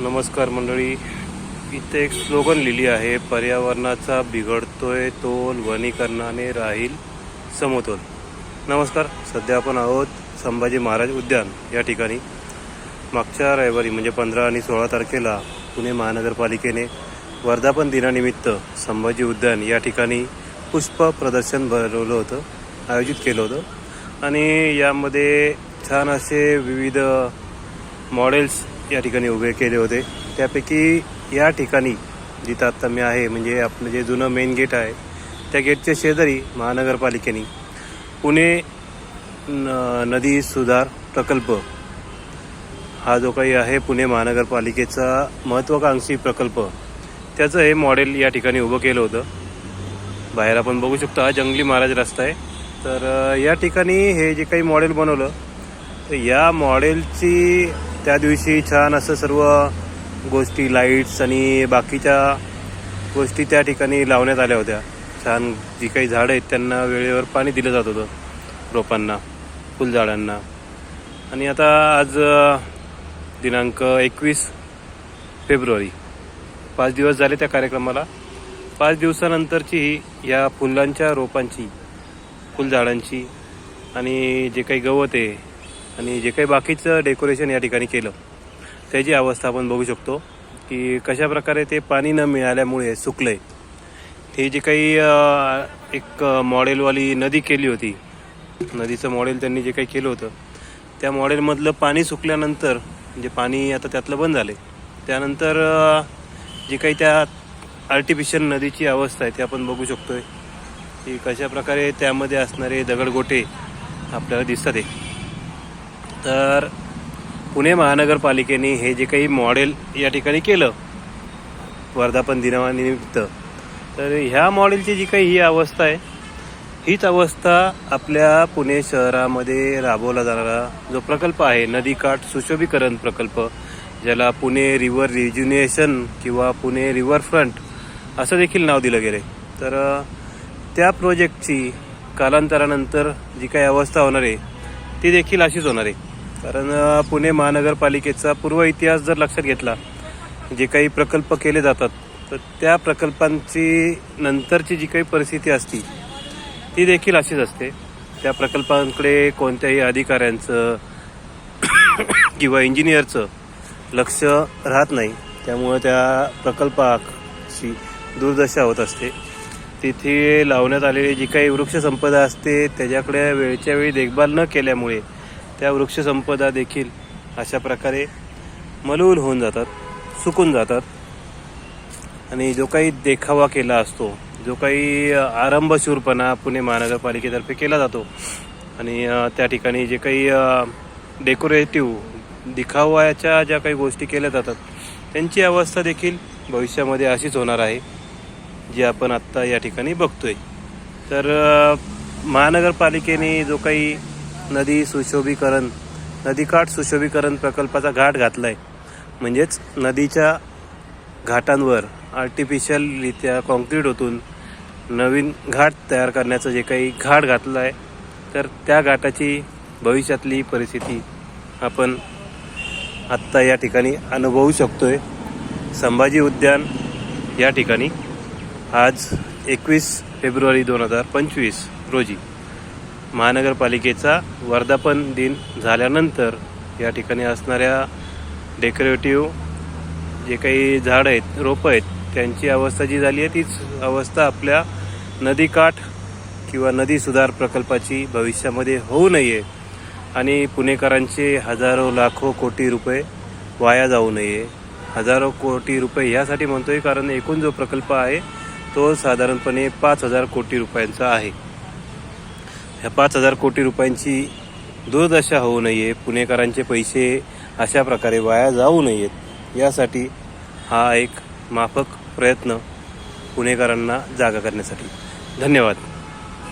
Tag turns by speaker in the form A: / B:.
A: नमस्कार मंडळी. इथे एक स्लोगन लिहिली आहे पर्यावरणाचा बिघडतोय तोल वनीकरणाने राहील समतोल. नमस्कार सध्या आपण आहोत संभाजी महाराज उद्यान या ठिकाणी. मागच्या रविवारी म्हणजे पंधरा आणि सोळा तारखेला पुणे महानगरपालिकेने वर्धापन दिनानिमित्त संभाजी उद्यान या ठिकाणी पुष्प प्रदर्शन भरवलं होतं आयोजित केलं होतं. आणि यामध्ये छान असे विविध मॉडेल्स या ठिकाणी उभे केले होते. त्यापैकी या ठिकाणी जिथं आत्ता मी आहे म्हणजे आपलं जे जुनं मेन गेट आहे त्या गेटच्या शेजारी महानगरपालिकेने पुणे न नदी सुधार प्रकल्प हा जो काही आहे पुणे महानगरपालिकेचा महत्त्वाकांक्षी प्रकल्प त्याचं हे मॉडेल या ठिकाणी उभं केलं होतं. बाहेर आपण बघू शकतो हा जंगली महाराज रस्ता आहे. तर या ठिकाणी हे जे काही मॉडेल बनवलं तर या मॉडेलची त्या दिवशी छान असं सर्व गोष्टी लाईट्स आणि बाकीच्या गोष्टी त्या ठिकाणी लावण्यात आल्या होत्या. छान जी काही झाडं आहेत त्यांना वेळेवर पाणी दिलं जात होतं. रोपांना फुलझाडांना. आणि आता आज दिनांक एकवीस फेब्रुवारी. पाच दिवस झाले त्या कार्यक्रमाला. पाच दिवसानंतरची या फुलांच्या रोपांची फुलझाडांची आणि जे काही गवत आहे आणि जे काही बाकीचं डेकोरेशन या ठिकाणी केलं त्याची अवस्था आपण बघू शकतो की कशा प्रकारे ते पाणी न मिळाल्यामुळे सुकलंय. ते जे काही एक मॉडेलवाली नदी केली होती नदीचं मॉडेल त्यांनी जे काही केलं होतं त्या मॉडेलमधलं पाणी सुकल्यानंतर म्हणजे पाणी आता त्यातलं बंद झाले त्यानंतर जे जी काही त्या आर्टिफिशियल नदीची अवस्था आहे ती आपण बघू शकतोय की कशा प्रकारे त्यामध्ये असणारे दगडगोटे आपल्याला दिसतात आहे. तर पुणे महानगरपालिकेने हे जे काही मॉडेल या ठिकाणी केलं वर्धापन दिनानिमित्त तर ह्या मॉडेलची जी काही ही अवस्था आहे हीच अवस्था आपल्या पुणे शहरामध्ये राबवला जाणारा जो प्रकल्प आहे नदीकाठ सुशोभीकरण प्रकल्प ज्याला पुणे रिव्हर रिज्युनेशन किंवा पुणे रिव्हरफ्रंट असं देखील नाव दिलं गेलं तर त्या प्रोजेक्टची कालांतरानंतर जी काही अवस्था होणार आहे ती देखील अशीच होणार आहे. कारण पुणे महानगरपालिकेचा पूर्व इतिहास जर लक्षात घेतला जे काही प्रकल्प केले जातात तर त्या प्रकल्पांची नंतरची जी काही परिस्थिती असती ती देखील अशीच असते. त्या प्रकल्पांकडे कोणत्याही अधिकाऱ्यांचं किंवा इंजिनियरचं लक्ष राहत नाही. त्यामुळं त्या प्रकल्पाची दुर्दशा होत असते. तिथे लावण्यात आलेली जी काही वृक्षसंपदा असते त्याच्याकडे वेळच्या वेळी देखभाल न केल्यामुळे त्या वृक्षसंपदा देखील अशा प्रकारे मलूल होऊन जातात सुकून जातात. आणि जो काही देखावा केला असतो जो काही आरंभशूरपणा पुणे महानगरपालिकेतर्फे केला जातो आणि त्या ठिकाणी जे काही डेकोरेटिव्ह दिखावाच्या ज्या काही गोष्टी केल्या जातात त्यांची अवस्था देखील भविष्यामध्ये अशीच होणार आहे जी आपण आत्ता या ठिकाणी बघतोय. तर महानगरपालिकेने जो काही नदी सुशोभीकरण नदीकाठ सुशोभीकरण प्रकल्पाचा घाट घातला आहे म्हणजेच नदीच्या घाटांवर आर्टिफिशियलरित्या कॉन्क्रीट होतून नवीन घाट तयार करण्याचं जे काही घाट घातलं आहे तर त्या घाटाची भविष्यातली परिस्थिती आपण आत्ता या ठिकाणी अनुभवू शकतो आहे संभाजी उद्यान या ठिकाणी आज एकवीस फेब्रुवारी दोन हजार पंचवीस रोजी. महानगरपालिकेचा वर्धापन दिन झाल्यानंतर या ठिकाणी असणाऱ्या डेकोरेटिव्ह जे काही झाड आहेत रोपं आहेत त्यांची अवस्था जी झाली आहे तीच अवस्था आपल्या नदीकाठ किंवा नदी सुधार प्रकल्पाची भविष्यामध्ये होऊ नये आणि पुणेकरांचे हजारो लाखो कोटी रुपये वाया जाऊ नये. हजारो कोटी रुपये ह्यासाठी म्हणतोय कारण एकूण जो प्रकल्प आहे तो साधारणपणे पाच हजार कोटी रुपयांचा आहे. ह्या पाच हजार कोटी रुपयांची दुर्दशा होऊ नये पुणेकरांचे पैसे अशा प्रकारे वाया जाऊ नयेत यासाठी हा एक माफक प्रयत्न पुणेकरांना जागा करण्यासाठी. धन्यवाद.